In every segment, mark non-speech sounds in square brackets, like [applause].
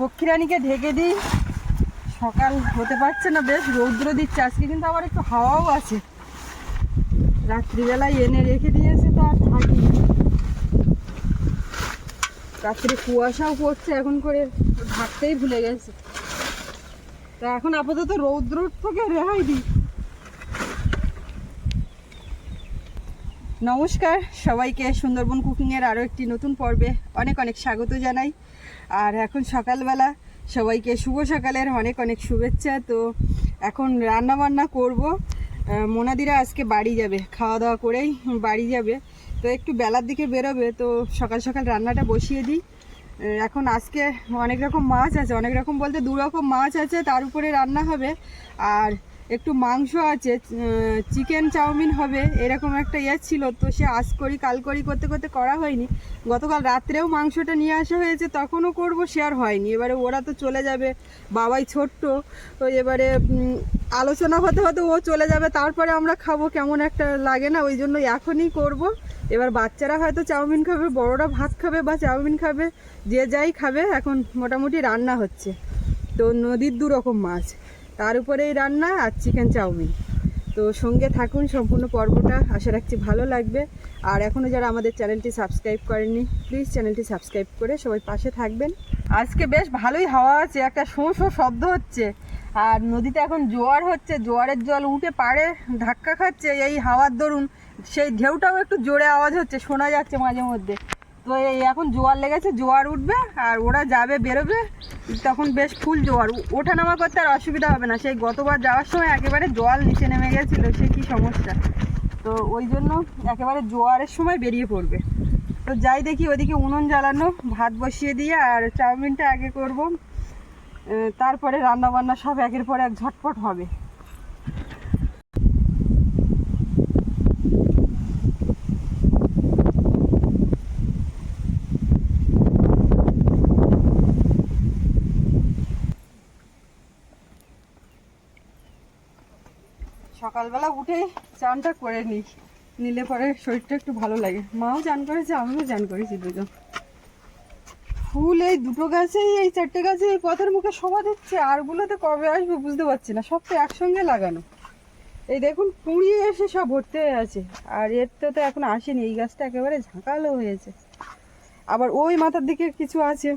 পক্ষীরানীকে ঢেকে দিই। সকাল হতে পারছে না, বেশ রৌদ্র দিচ্ছে। আজকে কিন্তু আবার একটু হাওয়াও আছে। রাত্রিবেলায় এনে রেখে দিয়েছে তো আর থাকি রাত্রে কুয়াশাও পড়ছে, এখন করে ঢাকতেই ভুলে গেছে। তা এখন আপাতত রৌদ্র থেকে রেহাই দিই। নমস্কার, সবাইকে সুন্দরবন কুকিংয়ের আরও একটি নতুন পর্বে অনেক অনেক স্বাগত জানাই। আর এখন সকালবেলা, সবাইকে শুভ সকালের অনেক অনেক শুভেচ্ছা। তো এখন রান্না বান্না করব মোনাদিরা আজকে বাড়ি যাবে খাওয়া দাওয়া করেই বাড়ি যাবে। তো একটু বেলার দিকে বেরোবে, তো সকাল সকাল রান্নাটা বসিয়ে দিই। এখন আজকে অনেক রকম মাছ আছে, অনেক রকম বলতে দু রকম মাছ আছে, তার উপরে রান্না হবে। আর একটু মাংস আছে চিকেন চাউমিন হবে, এরকম একটা ইয়ে ছিল, তো সে আজ করি, কাল করি করতে করতে করা হয়নি। গতকাল রাত্রেও মাংসটা নিয়ে আসা হয়েছে, তখনও করব আর হয়নি। এবারে ওরা তো চলে যাবে, বাবাই ছোট্ট, তো এবারে আলোচনা হতে হতে ও চলে যাবে, তারপরে আমরা খাব, কেমন একটা লাগে না, ওই জন্য এখনই করব। এবার বাচ্চারা হয়তো চাউমিন খাবে, বড়রা ভাত খাবে বা চাউমিন খাবে, যে যাই খাবে, এখন মোটামুটি রান্না হচ্ছে। তো নদীর দু রকম মাছ। তার উপরেই রান্না আর চিকেন চাউমিন। তো সঙ্গে থাকুন, সম্পূর্ণ পর্বটা আশা রাখছি ভালো লাগবে। আর এখনও যারা আমাদের চ্যানেলটি সাবস্ক্রাইব করেননি প্লিজ চ্যানেলটি সাবস্ক্রাইব করে সবাই পাশে থাকবেন। আজকে বেশ ভালোই হাওয়া আছে, একটা শো শো শব্দ হচ্ছে। আর নদীতে এখন জোয়ার হচ্ছে, জোয়ারের জল উঠে পাড়ে ধাক্কা খাচ্ছে, এই হাওয়ার দরুন সেই ঢেউটাও একটু জোরে আওয়াজ হচ্ছে, শোনা যাচ্ছে মাঝে মধ্যে। তো এই এখন জোয়ার লেগেছে, জোয়ার উঠবে আর ওরা যাবে, বেরোবে। তখন বেশ ফুল জোয়ার। ওঠা নামা করতে আর অসুবিধা হবে না। সেই গতবার যাওয়ার সময় একেবারে জল নিচে নেমে গেছিল, সে কি সমস্যা? তো ওই জন্য একেবারে জোয়ারের সময় বেরিয়ে পড়বে। তো যাই দেখি, ওদিকে উনুন জ্বালানো, ভাত বসিয়ে দিয়ে আর চাউমিনটা আগে করব। তারপরে রান্না বান্না সব একের পর এক ঝটপট হবে। সকালবেলা উঠে চানটা করে নিই। নিলে পরে শরীরটা একটু ভালো লাগে। মাও চান করেছে, আমিও চান করেছি দুজন। ফুল এই দুটো গাছেই এই চারটে গাছে এই পথের মুখে শোভা দিচ্ছে। আরগুলোতে কবে আসবে বুঝতে পারছি না। সব তো একসঙ্গে লাগানো। এই দেখুন, কুড়ি এসে সব ভর্তি হয়ে আছে। আর এর তো তো এখন আসেনি। এই গাছটা একেবারে ঝাঁকালো হয়েছে। আবার ওই মাথার দিকে কিছু আছে।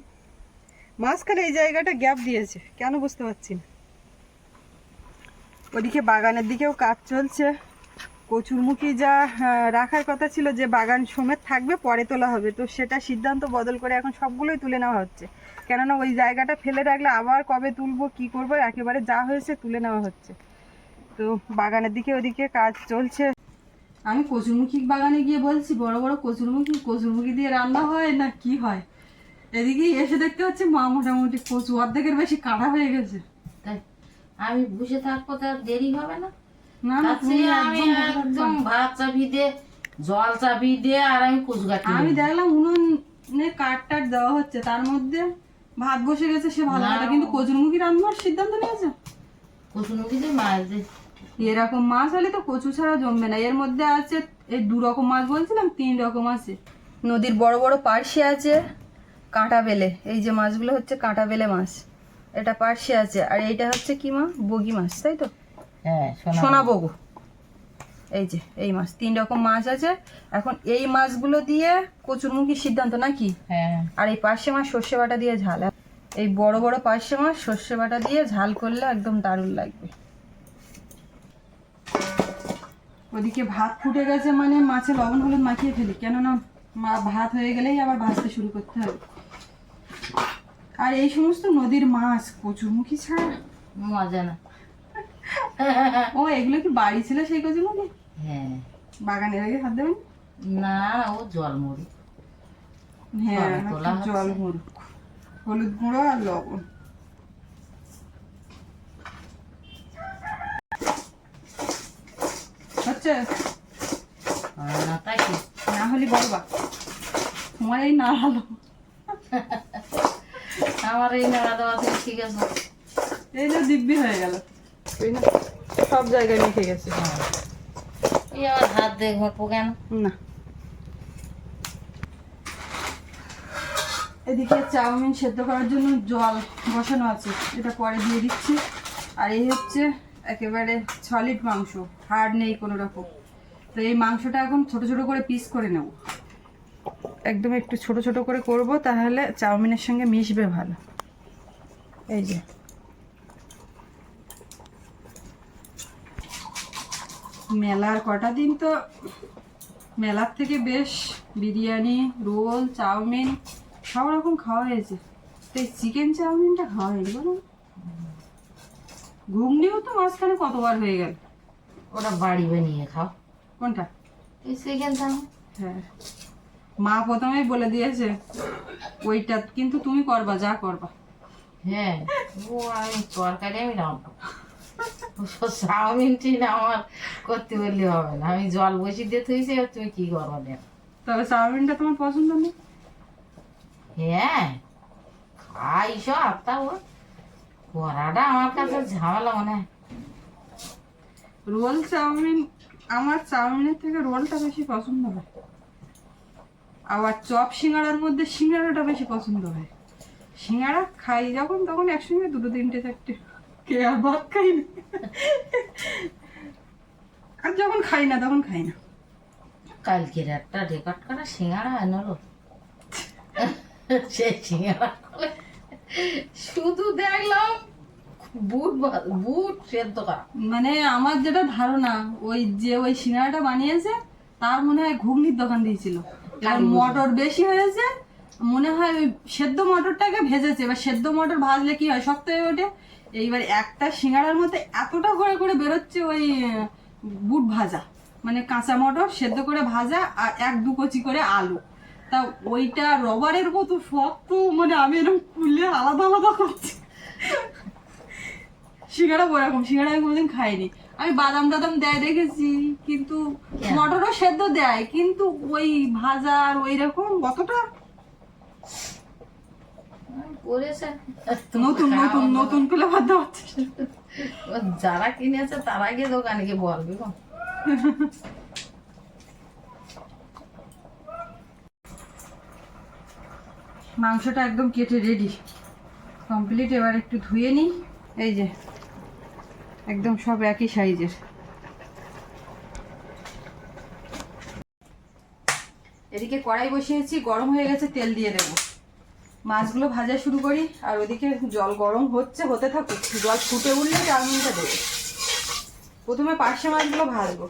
মাঝখানে এই জায়গাটা গ্যাপ দিয়েছে। কেন বুঝতে পারছি না। ওদিকে বাগানের দিকেও কাজ চলছে। কচুরমুখী যা রাখার কথা ছিল যে বাগান সমেত থাকবে, পরে তোলা হবে। তো সেটা সিদ্ধান্ত বদল করে এখন সবগুলোই তুলে নেওয়া হচ্ছে। কেননা ওই জায়গাটা ফেলে রাখলে আবার কবে তুলবো, কি করব, একেবারে যা হয়েছে তুলে নেওয়া হচ্ছে। তো বাগানের দিকে ওদিকে কাজ চলছে। আমি কচুরমুখী বাগানে গিয়ে বলছি, বড় বড় কচুরমুখী কচুরমুখী দিয়ে রান্না হয় না কি হয়? এদিকে এসে দেখতে হচ্ছে মা মোটামুটি কচু অর্ধেকের বেশি কাটা হয়ে গেছে। আমি বসে থাকব তার দেরি হবে না। আমি একদম ভাত চাপি দিয়ে জল চাপি আর আমি কচু কাটি আমি দেখলাম উনুনে কাঠ টাট দেওয়া হচ্ছে তার মধ্যে ভাত বসে গেছে সে ভালো না। কথা কিন্তু কচুরমুখী রান্নার সিদ্ধান্ত নিয়েছে। দিয়ে মাছ এরকম মাছ হলে তো কচু ছাড়া জমবে না। এর মধ্যে আছে এই দু রকম মাছ বলছিলাম তিন রকম আছে। নদীর বড় বড় পার্শে আছে কাঁটা বেলে এই যে মাছগুলো হচ্ছে কাঁটা বেলে মাছ। এটা পার্শে আছে আর এইটা হচ্ছে কি মাছ বগি মাছ তাই তো? হ্যাঁ সোনা বগু। এই যে এই মাছ তিন রকম মাছ আছে। এখন এই মাছগুলো দিয়ে কচুরমুখীর সিদ্ধান্ত নাকি? হ্যাঁ। আর এই পার্শে মাছ সর্ষে বাটা দিয়ে ঝাল এই বড় বড় পার্শে মাছ সর্ষে বাটা দিয়ে ঝাল করলে একদম দারুণ লাগবে। ওদিকে ভাত ফুটে গেছে মানে মাছে লবণ হলুদ মাখিয়ে ফেলি কেননা মা ভাত হয়ে গেলেই আবার ভাজতে শুরু করতে হবে। আর এই সমস্ত নদীর মাছ কচুরমুখী ছাড়া? মজা না। ও এগুলো কি বাড়ি ছিল সেই কচুরমুখী? হ্যাঁ। বাগানের আগে হাত দেবেন? না ও জল মরি হ্যাঁ জলে জল মুরুক হলুদ গুঁড়ো আর লবণ। হচ্ছে? না হলে বলবা। তোমার এই না হলো [laughs] আমার এই নাড়া দেওয়া থেকে ঠিক আছে। এই যে দিব্যি হয়ে গেল। এই না সব জায়গায় মেখে গেছে। এই আমার হাত দিয়ে ঘটবো কেন? না। এদিকে চাউমিন সেদ্ধ করার জন্য জল বসানো আছে এটা পরে দিয়ে দিচ্ছি। আর এই হচ্ছে একেবারে সলিড মাংস হাড় নেই কোনো রকম। তো এই মাংসটা এখন ছোট ছোট করে পিস করে নেব। একদম একটু ছোট ছোট করে করব তাহলে চাউমিনের সঙ্গে মিশবে ভালো। এই যে। মেলার কটা দিন তো? মেলার থেকে বেশ বিরিয়ানি রোল চাউমিন সব রকম খাওয়া হয়েছে। তো এই চিকেন চাউমিনটা খাওয়া হয়নি বলো। ঘুগনিও তো মাঝখানে কতবার হয়ে গেল। ওটা বাড়ি বানিয়ে খাও। কোনটা? এই চিকেন চাউমিন। হ্যাঁ। মা প্রথমেই বলে দিয়েছে ওইটা কিন্তু তুমি করবা যা করবা। হ্যাঁ ও আমি তরকারি আমি রান্না চাউমিন টিন আমার করতে হবে না। আমি জল দিয়ে থইছি আর তুমি কি করব দেখ। তবে চাউমিনটা তোমার পছন্দ নেই হ্যাঁ খাই সব করাটা আমার কাছে ঝামেলা মনে হয়। রোল চাউমিন আমার চাউমিনের থেকে রোলটা বেশি পছন্দ হয়। আবার চপ সিঙ্গাড়ার মধ্যে সিঙ্গাড়াটা বেশি পছন্দ হয়। সিঙ্গাড়া খাই যখন তখন একসঙ্গে দুটো তিনটে চারটে। কে আর ভাত খাই না? আর যখন খাই না তখন খাই না। কালকের একটা রেকর্ড করা সিঙ্গারা আনলো। সে সিঙ্গারা করে শুধু দেখলাম বুট বুট সেদ্ধ করা। মানে আমার যেটা ধারণা ওই যে ওই সিঙ্গাড়াটা বানিয়েছে তার মনে হয় ঘুগনির দোকান দিয়েছিল। মটর বেশি হয়েছে মনে হয় ওই সেদ্ধ মটরটাকে ভেজেছে। এবার সেদ্ধ মটর ভাজলে কি হয়? শক্ত হয়ে ওঠে। এইবার একটা সিঙ্গাড়ার মধ্যে এতটা করে করে বেরোচ্ছে ওই বুট ভাজা। মানে কাঁচা মটর সেদ্ধ করে ভাজা আর এক দু কচি করে আলু। তা ওইটা রবারের মতো শক্ত মানে আমি এরকম খুলে আলাদা আলাদা করছি। সিঙ্গাড়া ওরকম সিঙ্গাড়া আমি কোনোদিন খাইনি। আমি বাদাম টাদাম দেয় দেখেছি কিন্তু কেন? মটরও সেদ্ধ দেয় কিন্তু ওই ভাজা আর ওই রকম অতটা নতুন নতুন নতুন করে ভাজা হচ্ছে যারা কিনেছে তারা গিয়ে দোকানে গিয়ে বলবে গো। মাংসটা একদম কেটে রেডি কমপ্লিট এবার একটু ধুয়ে নিই এই যে একদম সব একই সাইজের। এদিকে কড়াই বসিয়েছি, গরম হয়ে গেছে, তেল দিয়ে দেবো। মাছগুলো ভাজা শুরু করি, আর ওদিকে জল গরম হচ্ছে, হতে থাকুক, জল ফুটে উঠলে চার চাউমিনটা দেবো। প্রথমে পার্শে মাছগুলো ভাজবো।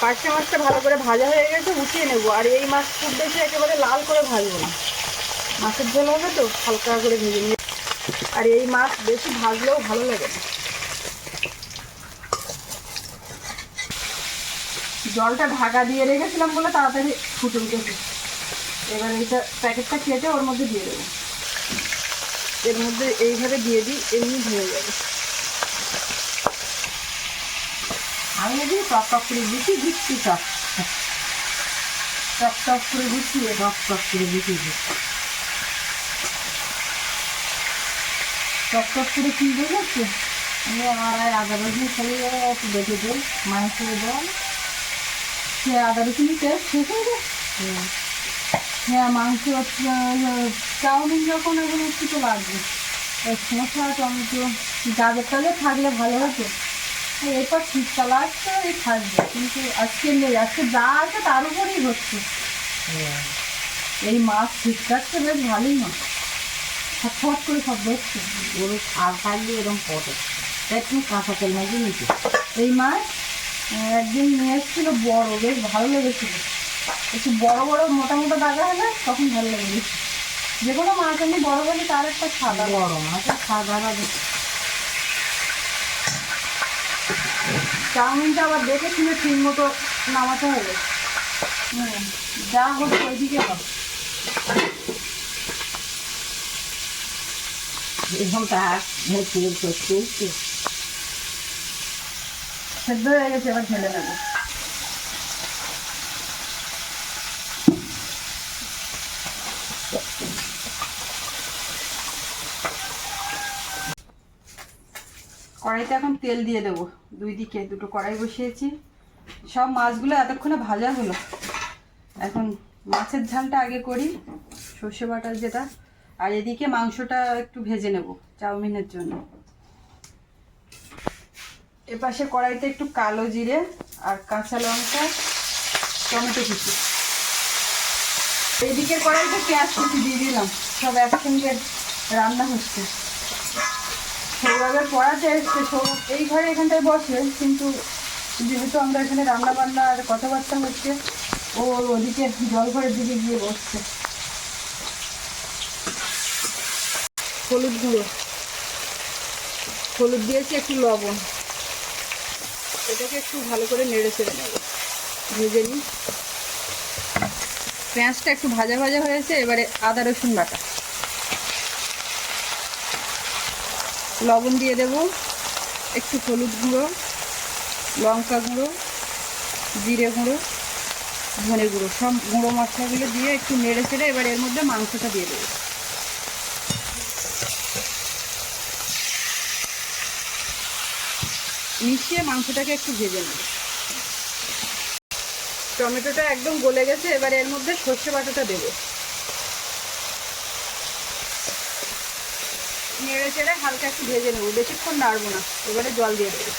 পার্শে মাছটা ভালো করে ভাজা হয়ে গেছে, উঠিয়ে নেব। আর এই মাছ খুব বেশি একেবারে লাল করে ভাজবো না। মাছের ঝোল হবে তো, হালকা করে ভেজে নিয়ে। আর এই মাছ বেশি ভাজলেও ভালো লাগে না। জলটা ঢাকা দিয়ে রেখেছিলাম বলে তাড়াতাড়ি ফুটে উঠেছে। এবার এইটা প্যাকেটটা কেটে ওর মধ্যে দিয়ে দেবো। এর মধ্যে এইভাবে দিয়ে দিই, এমনি হয়ে যাবে। আমি যদি টক টক করে দিচ্ছি দিচ্ছি টক টক টক করে গুছিয়ে টক টক করে দিচ্ছি টক টক করে কি দেখেছে আমি আমার আর আদা রসুন খেলে একটু বেঁধে দিই মাংস দেওয়া সে আদা রসুন পেস্ট শেষ হয়ে গেছে হ্যাঁ মাংস, চাউমিন যখন এখন একটু তো লাগবে। শসা টমেটো, গাজর টাজর থাকলে ভালো হতো। এরপর শীতকাল আসছে এই থাকবে। কিন্তু আজকে নেই আজকে যা আছে তার উপরেই হচ্ছে। এই মাছ শীতকালটা বেশ ভালোই মাছ। ছটফট করে সব দেখছে গরু ছাল থাকলে এরকম পটে একটু কাঁচা তেল মাখিয়ে নিতে। এই মাছ একদিন নিয়ে এসেছিল বড় বেশ ভালো লেগেছিল। একটু বড় বড় মোটা মোটা দাগা হলে তখন ভালো লাগে। যে কোনো মাছ এমনি বড় হলে তার একটা সাদা। বড় মাছ সাদা চাউমিনটা আবার দেখে শুনে ঠিক মতো নামাতে হবে। হুম যা হোক ওইদিকে হবে। এরকম তার তেল করতে সেদ্ধ হয়ে গেছে এবার ঢেলে নেব। কড়াইতে এখন তেল দিয়ে দেবো। দুই দিকে দুটো কড়াই বসিয়েছি। সব মাছগুলো এতক্ষণে ভাজা হলো। এখন মাছের ঝালটা আগে করি, সর্ষে বাটার যেটা। আর এদিকে মাংসটা একটু ভেজে নেব চাউমিনের জন্য। এপাশে কড়াইতে একটু কালো জিরে আর কাঁচা লঙ্কা, টমেটো কুচি। এইদিকে কড়াইতে পেঁয়াজ কুচি দিয়ে দিলাম। সব একসঙ্গে রান্না হচ্ছে। সৌরভের পড়াতে এসছে এই ঘরে এখানটায় বসে, কিন্তু যেহেতু আমরা এখানে রান্না বান্না আর কথাবার্তা হচ্ছে, ও ওদিকে জল ঘরের দিকে গিয়ে বসছে। হলুদ গুঁড়ো। হলুদ দিয়েছি, একটু লবণ। এটাকে একটু ভালো করে নেড়ে ছেড়ে নেব। ভেজে নিই। পেঁয়াজটা একটু ভাজা ভাজা হয়েছে, এবারে আদা রসুন বাটা। লবণ দিয়ে দেব, একটু হলুদ গুঁড়ো, লঙ্কা গুঁড়ো, জিরে গুঁড়ো, ধনে গুঁড়ো, সব গুঁড়ো মশলাগুলো দিয়ে একটু নেড়ে চেড়ে এবার এর মধ্যে মাংসটা দিয়ে দেবো। মিশিয়ে মাংসটাকে একটু ভেজে নেব। টমেটোটা একদম গলে গেছে, এবার এর মধ্যে সর্ষে বাটাটা দেবো। নেড়ে চেড়ে হালকা একটু ভেজে নেব। বেশিক্ষণ নাড়বো না। এবারে জল দিয়ে দেবো।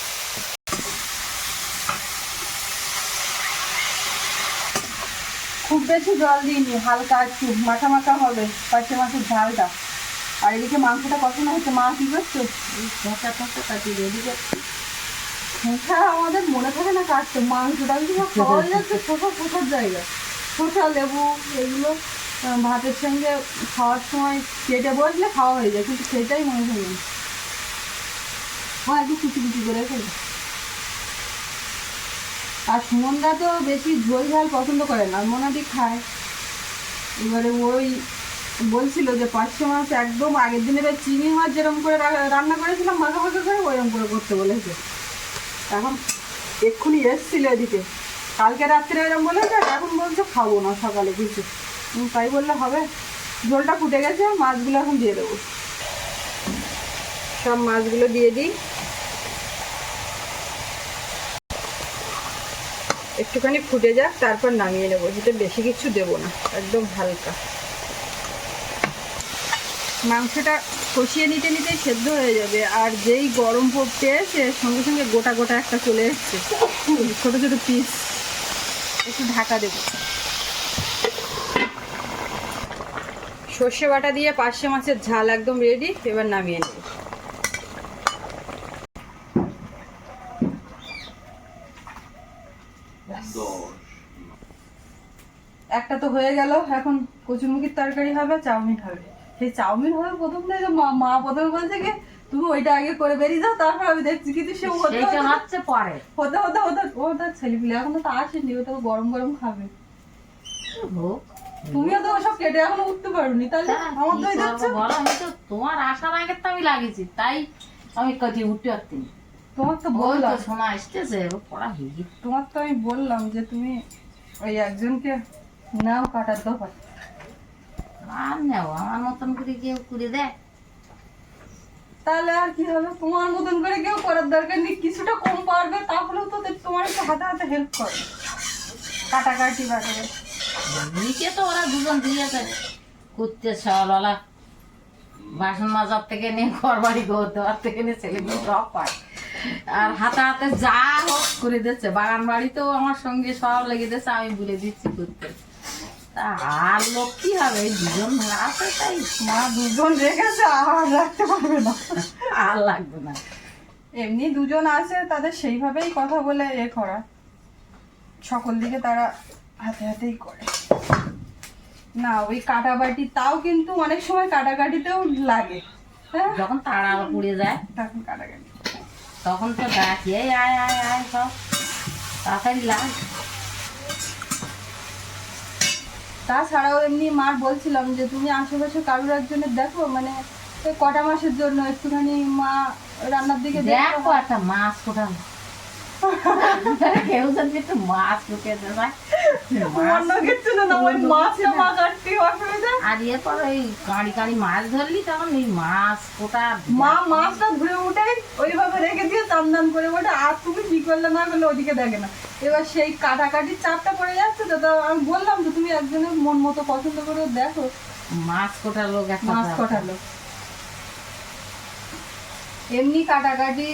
খুব বেশি জল দিইনি হালকা একটু। মাখা মাখা হবে পাশে মাছের ঝালটা। আর এদিকে মাংসটা কষানো হচ্ছে। মা কি করছ? ঢাকা ঢাকা কাটি রেডি করছি হ্যাঁ আমাদের মনে থাকে না কাটতে। মাংসটা কিন্তু খাওয়া যাচ্ছে শোষা পোষার জায়গা। শোষা লেবু এগুলো ভাতের সঙ্গে খাওয়ার সময় কেটে বসলে খাওয়া হয়ে যায়, কিন্তু সেটাই মনে হয় না। হ্যাঁ একটু কুচি কুচি করে ফেলবে আর সুমনদা তো বেশি ঝোল ঝাল পছন্দ করে না, মোনাদি খায়। এবারে ওই বলছিল যে পাঁচশো মাছ একদম আগের দিনের চিংড়ি মাছ যেরকম করে রান্না করেছিলাম, মাখা মাখা করে ওইরকম করে করতে বলেছে। এখন এক্ষুনি এসছিল এদিকে। কালকে রাত্রে এরকম বলেছে, এখন বলছে খাব না সকালে কিছু। তাই বললে হবে। ঝোলটা ফুটে গেছে, মাছগুলো এখন দিয়ে দেবো। সব মাছগুলো দিয়ে দিই। একটুখানি ফুটে যাক, তারপর নামিয়ে নেব। যেটা বেশি কিছু দেবো না, একদম হালকা। মাংসটা কষিয়ে নিতে নিতেই সেদ্ধ হয়ে যাবে, আর যেই গরম পড়তে এসে সঙ্গে সঙ্গে গোটা গোটা একটা চলে এসছে। ছোটো ছোটো পিস একটু ঢাকা দেবো। সর্ষে বাটা দিয়ে পার্শে মাছের ঝাল একদম রেডি এবার নামিয়ে নেব। একটা তো হয়ে গেল এখন কচুরমুখির তরকারি হবে চাউমিন হবে। সেই চাউমিন হবে প্রথম থেকে মা মা প্রথমে বলছে কি তুমি ওইটা আগে করে বেরিয়ে যাও তারপর আমি দেখছি কিন্তু সে হতে হতে- হচ্ছে পরে। হতে হতে হতে ও তার ছেলেপিলে এখন তো আসেনি ও তো গরম গরম খাবে। হোক। তুমিও তো ওসব কেটে এখনও উঠতে পারোনি তাহলে আমার তো যাচ্ছে। বলো? আমি তো তোমার আসার আগে তো আমি লাগিয়েছি তাই আমি কাটিয়ে উঠতে তোমার তো বললাম। শোনা আসতেছে পড়া হিগি তোমার তো আমি বললাম যে তুমি ওই একজনকে নাও কাটার আর নেও আমার মতন করে কেউ করে দেয়। তাহলে আর কি হবে? তোমার মতন করে কেউ করার দরকার নেই কিছুটা কম পারবে তাহলেও তো তোমার একটু হাতে হাতে হেল্প করে কাটাকাটি বাটাবে নিচে তো ওরা দুজন দিয়েছে করতে সকালবেলা বাসন মাজার থেকে নিয়ে ঘর বাড়ি, ঘর দেওয়ার থেকে নিয়ে ছেলেগুলো সব পায়। আর হাতে হাতে যা হোক করে দিচ্ছে। বাগান বাড়িতেও আমার সঙ্গে সব লেগে দিচ্ছে, আমি বলে দিচ্ছি করতে আর লোক কি হবে? দুজন আছে তাই। মা দুজন রেখেছে আর রাখতে পারবে না। আর লাগবে না। এমনি দুজন আছে, তাদের সেইভাবেই কথা বলে এ করা। সকল দিকে তারা হাতে হাতেই করে। না ওই কাটাবাটি তাও কিন্তু অনেক সময় কাটাকাটিতেও লাগে। হ্যাঁ? যখন তাড়া পুড়ে যায় তখন কাটাকাটি। তখন তো ডাকি এই আয় আয় আয় সব তাড়াতাড়ি লাগ। তাছাড়াও এমনি মার বলছিলাম যে তুমি আশেপাশে কারোর একজনের দেখো মানে কটা মাসের জন্য একটুখানি মা রান্নার দিকে দেখো। একটা মাছ কোথাও কেউ যদি একটু মাছ ঢুকে দেয় অন্য কিছু না না ওই মাছটা মা কাটতে অসুবিধা আর এরপর ওই কাঁড়ি কাঁড়ি মাছ ধরলি তখন ওই মাছ কোটা মা মাছটা ধুয়ে উঠে ওইভাবে রেখে দিয়ে টান টান করে ওঠে আর তুমি কি করলে না করলে ওদিকে দেখে না এবার সেই কাটাকাটির চাপটা পড়ে যাচ্ছে তো আমি বললাম তো তুমি একজনের মন মতো পছন্দ করে দেখো মাছ কোটা লোক মাছ কটালো এমনি কাটাকাটি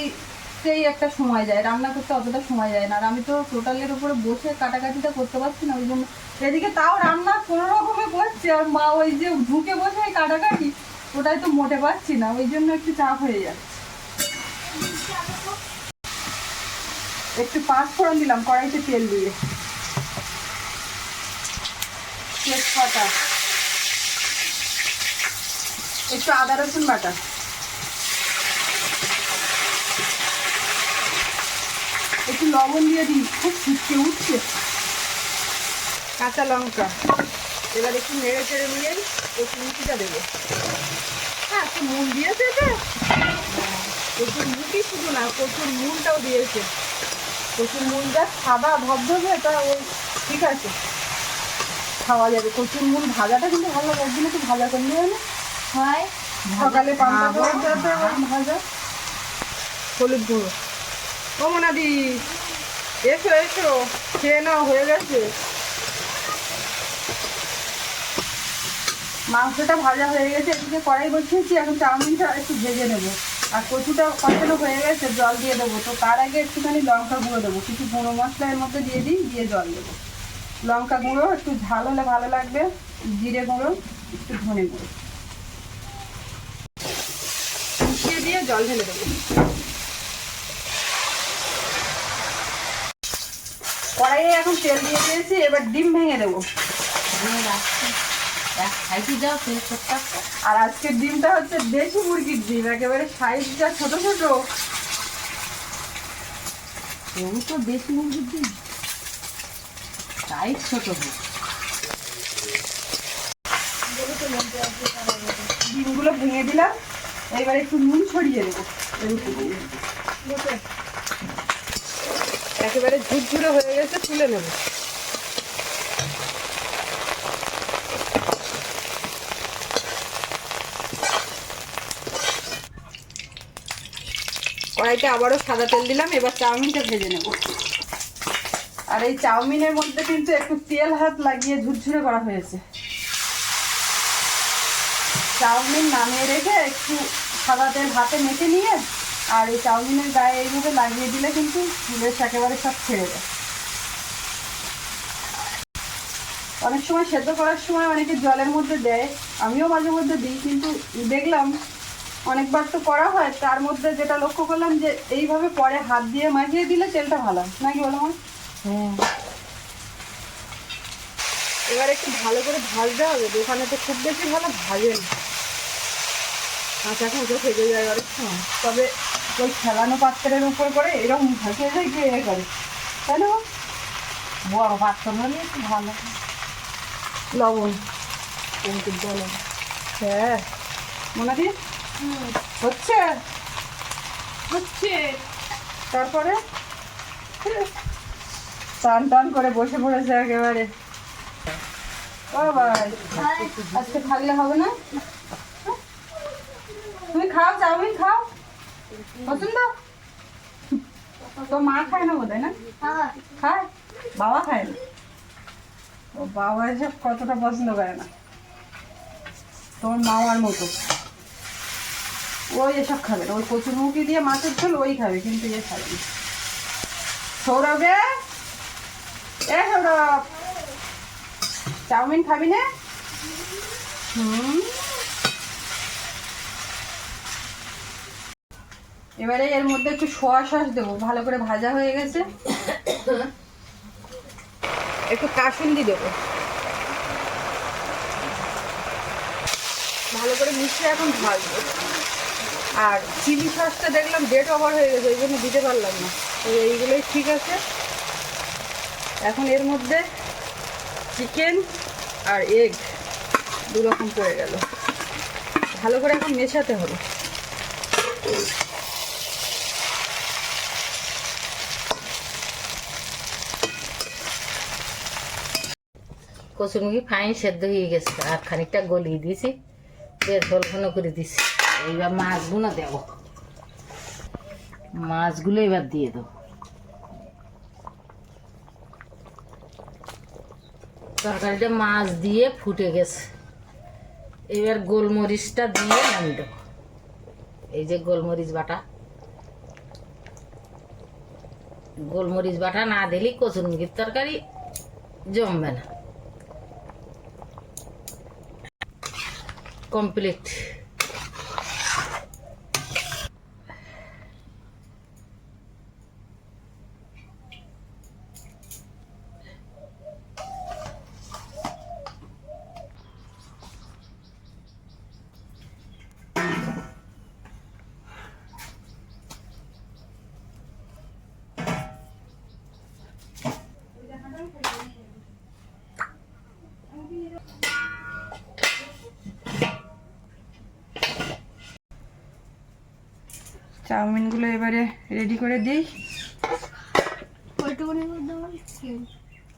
সেই একটা সময় যায়, রান্না করতে অতটা সময় যায় না। আর আমি তো টোটালের উপরে বসে কাটাকাটিটা করতে পারছি না, ওই জন্য এদিকে তাও রান্না কোনো রকমে করছে, আর মা ওই যে ঢুকে বসে কাটাকাটি, ওটাই তো মোটে পাচ্ছি না, ওই জন্য একটু চাপ হয়ে যাচ্ছে। একটু পাঁচ ফোড়ন দিলাম, কড়াইতে তেল দিয়ে। তেজপাতা। একটু আদা রসুন বাটা। একটু লবণ দিয়ে দিই খুব ফুটকে উঠছে। কাঁচা লঙ্কা। এবার একটু নেড়ে চেড়ে নিয়ে কচুর মুখিটা দেবো। হ্যাঁ একটু নুন দিয়েছে যে কচুর মুখি শুধু না কচুর মুনটাও দিয়েছে। কচুর মুনটা সাদা ধবধবে এটা ওই ঠিক আছে। খাওয়া যাবে। কচুর মুন ভাজাটা কিন্তু ভালো লাগে একদিন একটু ভাজা করে নিয়ে এলে হয়। সকালে পান্তা ভাজা। হলুদ গুঁড়ো। ও মোনাদি এসো এসো, খেয়ে নাও, হয়ে গেছে। মাংসটা ভাজা হয়ে গেছে, এদিকে কড়াই বসিয়েছি, এখন চাউমিনটা একটু ভেজে নেব। আর কচুটা কষানো হয়ে গেছে, জল দিয়ে দেবো। তো তার আগে একটুখানি লঙ্কা গুঁড়ো দেবো। কিছু গুঁড়ো মশলা এর মধ্যে দিয়ে দিই, দিয়ে জল দেবো। লঙ্কা গুঁড়ো একটু ঝাল হলে ভালো লাগবে, জিরে গুঁড়ো, একটু ধনে গুঁড়ো। মিশিয়ে দিয়ে জল ঢেলে দেবো। কড়াইয়ে এখন তেল দিয়ে দিয়েছি, এবার ডিম ভেঙে দেবো। আর আজকের ডিমটা হচ্ছে দেশি মুরগির ডিম, একেবারে সাইজটা ছোট ছোট তবু তো দেশি মুরগির ডিম সাইজ ছোট হোক ডিমগুলো ভেঙে দিলাম, এবার একটু নুন ছড়িয়ে দেবো। একেবারে ঝুরঝুরে হয়ে গেছে, তুলে নেব। কড়াইতে আবারও সাদা তেল দিলাম, এবার চাউমিনটা ভেজে নেব। আর এই চাউমিনের মধ্যে কিন্তু একটু তেল হাত লাগিয়ে ঝুরঝুরে করা হয়েছে। চাউমিন নামিয়ে রেখে একটু সাদা তেল হাতে মেখে নিয়ে আর এই চাউমিনের গায়ে এইভাবে লাগিয়ে দিলে কিন্তু বেশ একেবারে সব ছেড়ে দেয়। অনেক সময় সেদ্ধ করার সময় অনেকে জলের মধ্যে দেয়, আমিও মাঝে মধ্যে দিই, কিন্তু দেখলাম অনেকবার তো করা হয়, তার মধ্যে যেটা লক্ষ্য করলাম যে এইভাবে পরে হাত দিয়ে মাখিয়ে দিলে তেলটা ভালো নাকি বলো মা? হ্যাঁ। এবার একটু ভালো করে ভাজতে হবে, দোকানে তো খুব বেশি ভালো ভাজে না। কাঁচা কাঁচা থেকে যায় অনেক সময়। তবে ওই খেলানো পাত্রের উপর করে এরকম ভাসে যায় কে এ করে। তাই না? বড় পাত্র হলে একটু ভালো? লবণ। কিন্তু হ্যাঁ। মোনাদি? হচ্ছে? হচ্ছে। তারপরে? টান টান করে বসে পড়েছে একেবারে। আজকে থাকলে হবে না? তুমি খাও চাউমিন খাও। পছন্দ? তো মা খায় না বোধ না? খায়? বাবা খায় না? ও বাবা এসব কতটা পছন্দ করে না। মামার মতো। ওই এসব খাবে না। ওই কচুরমুখি দিয়ে মাছের ঝোল ওই খাবে কিন্তু এ খাবে না। সৌরভে এ সৌরভ! চাউমিন খাবি না? হুম? এবারে এর মধ্যে একটু সোয়া সস দেবো, ভালো করে ভাজা হয়ে গেছে। একটু কাসুন্দি দেবো। ভালো করে মিশিয়ে এখন ভাজবো। আর চিলি সসটা দেখলাম ডেট ওভার হয়ে গেছে, ওই জন্য দিতে পারলাম না। তো এইগুলোই ঠিক আছে। এখন এর মধ্যে চিকেন আর এগ দু রকম পড়ে গেল। ভালো করে এখন মেশাতে হবে। কচুরমুখী ফাইন সেদ্ধ হয়ে গেছে। আর খানিকটা গলিয়ে দিয়েছি। ঘন ঘন করে দিছি। এইবার মাছগুলো দেব। মাছগুলো এবার দিয়ে দেবো। তরকারিটা মাছ দিয়ে ফুটে গেছে। এবার গোলমরিচটা দিয়ে নামিয়ে দেবো। এই যে গোলমরিচ বাটা। গোলমরিচ বাটা না দিলেই কচুরমুখির তরকারি জমবে না। কমপ্লিট দিই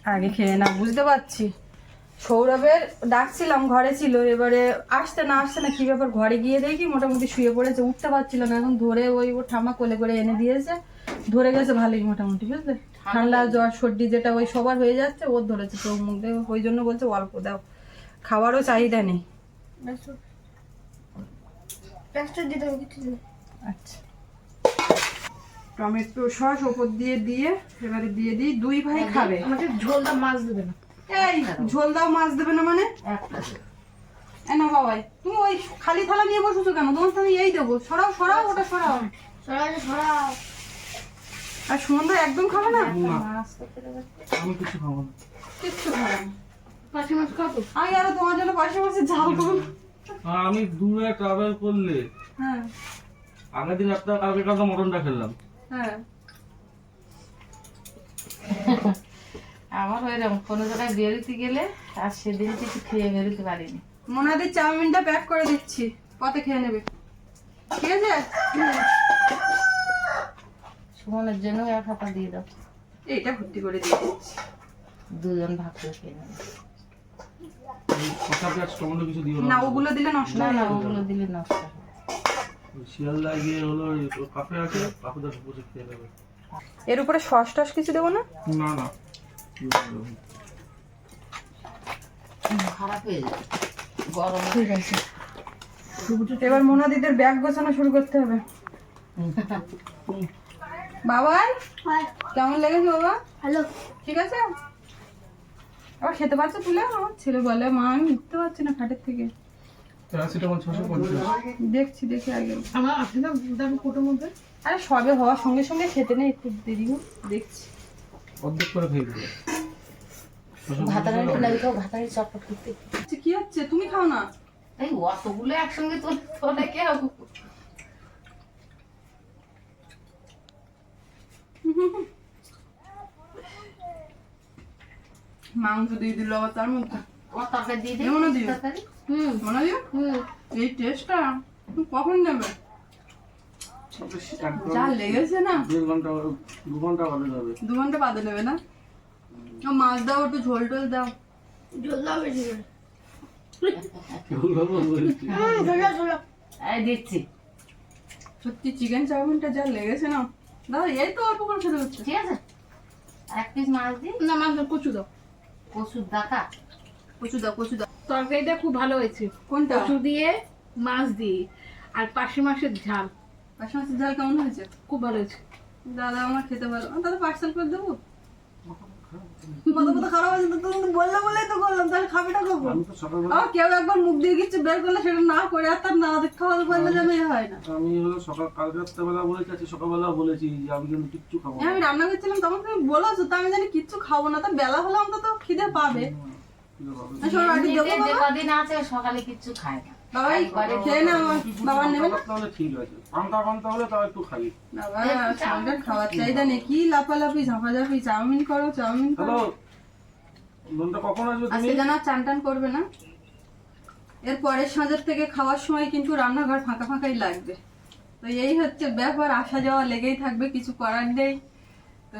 আগে খেয়ে না বুঝতে পারছি সৌরভের ডাকছিলাম ঘরে ছিল এবারে আসতে না আসতে না কি ব্যাপার ঘরে গিয়ে দেখি মোটামুটি শুয়ে পড়েছে উঠতে পারছিল না এখন ধরে ওই ও ঠামা কোলে করে এনে দিয়েছে ধরে গেছে ভালোই মোটামুটি বুঝলে ঠান্ডা জ্বর সর্দি যেটা ওই সবার হয়ে যাচ্ছে ওর ধরেছে চোখ মুখ দিয়ে ওই জন্য বলছে অল্প দাও খাওয়ারও চাহিদা নেই আচ্ছা টমেটো সস ওপর দিয়ে দিয়ে এবারে দিয়ে দিই। দুই ভাই খাবে। আমাকে ঝোলটা মাছ দেবে না। এই ঝোল দাও মাছ দেবে না মানে? না বাবাই তুমি ওই খালি থালা নিয়ে বসেছো কেন? তোমার তো আমি এই দেবো। সরাও সরাও ওটা সরাও। আর সুমন্দা একদম খাবে না? আমি কিছু খাব না। কিচ্ছু খাবে না। পাশে মাছ খাব আমি আরও তোমার জন্য পাশে বসে ঝাল করব। আর আমি দূরে ট্রাভেল করলে হ্যাঁ। আগের দিন একটা কালকে কালকে মটনটা খেলাম। হ্যাঁ। আমার ওইরকম কোনো জায়গায় বেরোতে গেলে আর সেদিন কিছু খেয়ে বেরোতে পারিনি। মোনাদের চাউমিনটা প্যাক করে দিচ্ছি। পথে খেয়ে নেবে। ঠিক আছে সুমনের জন্য এক হাতা দিয়ে দাও। এইটা ভর্তি করে দিয়ে দিচ্ছি। দুজন ভাগ করে খেয়ে নেবে। না। না ওগুলো দিলে নষ্ট না হয়ে ওগুলো দিলে নষ্ট ওই শিয়ালদায় গিয়ে হলো কাফে আছে কাফেটা বসে খেয়ে নেবে এর উপরে সস টস কিছু দেবো না? না না। খারাপ হয়ে যাবে। গরম ঠিক আছে। এবার মোনাদিদের ব্যাগ গোছানো শুরু করতে হবে। বাবাই কেমন লেগেছে বাবা? হ্যালো ঠিক আছে? আবার খেতে পারছ তুলে? আমার ছেলে বলে মা আমি উঠতে পারছি না খাটের থেকে। প্যারাসিটামল দেখছি দেখি আগে। আমার আছে না দাম কোটোর মধ্যে? আরে সবে হওয়ার সঙ্গে সঙ্গে খেতে নেই একটু দেরি হোক দেখছি। অর্ধেক করে খেয়ে দেবে ভাতারের লাগে তো ভাতারের চটপট করতে আচ্ছা, কি হচ্ছে? তুমি খাও না? এই অতগুলো একসঙ্গে তোলে তোলে কেউ মাংস দিয়ে দিল আবার তার মধ্যে। ও তরকারি দিয়ে দিই এমনও দিও? তরকারি? হুম। দিও হুম। এই টেস্টটা কখন নেবে যা লেগেছে না। দেড় ঘণ্টা দু ঘণ্টা বাদে যাবে দু ঘণ্টা বাদে নেবে না? মাছ দাও একটু ঝোল টোল দাও। ঝোল দাও বেশি করে। কেউ খাব বলছি। হুম ঝোল দাও, ঝোল দাও। এই দিচ্ছি। সত্যি চিকেন চাউমিনটা যা লেগেছে না। দাদা এই তো অল্প করে খেতে হচ্ছে। ঠিক আছে? এক পিস মাছ দিই। না মাছ কচু দাও। কচুর ডাকা কচু দাও কচু দাও। তরকারিটা খুব ভালো হয়েছে। কোনটা? কচু দিয়ে মাছ দিয়ে। আর পাশে মাছের ঝাল। পাঁচ মাসের ঝাল কেমন হয়েছে? খুব ভালো হয়েছে। দাদা আমার খেতে পারো দাদা পার্সেল করে দেবো? কত কত খারাপ আছে তুমি বললে বলেই তো করলাম তাহলে খাবেটা কখন? আমি তো সকালবেলা আবার কেউ একবার মুখ দিয়ে কিছু বের করলে সেটা না করে আর তার না দেখে খাওয়াতে পারলে যেন হয় না। আমি হলো সকাল কাল রাত্রেবেলা বলেছি আজকে সকালবেলা বলেছি যে আমি কিন্তু কিচ্ছু খাব হ্যাঁ, আমি রান্না করছিলাম তখন তুমি বলেছ তো আমি জানি কিচ্ছু খাব না তা বেলা হলে অন্তত খিদে পাবে। কি খাব? আর সবার বাড়ি দেবো যে বাবা। কদিন আছে সকালে কিচ্ছু খায় না। বাবাই খেয়ে না আমার বাবার নেবে না? ঠিক আছে। পান্তা পান্তা হলে তাও একটু খাই বাবা সন্ধ্যার খাওয়ার চাহিদা নেই। কি লাফালাফি ঝাঁপাঝাপি চাউমিন করো চাউমিন করো। হ্যালো কখন আসবে তুমি? আজকে যেন চান টান করবে না? এর পরের সাঁজের থেকে খাওয়ার সময় কিন্তু রান্নাঘর ফাঁকা ফাঁকাই লাগবে। তো এই হচ্ছে ব্যাপার আসা যাওয়া লেগেই থাকবে কিছু করার নেই। তো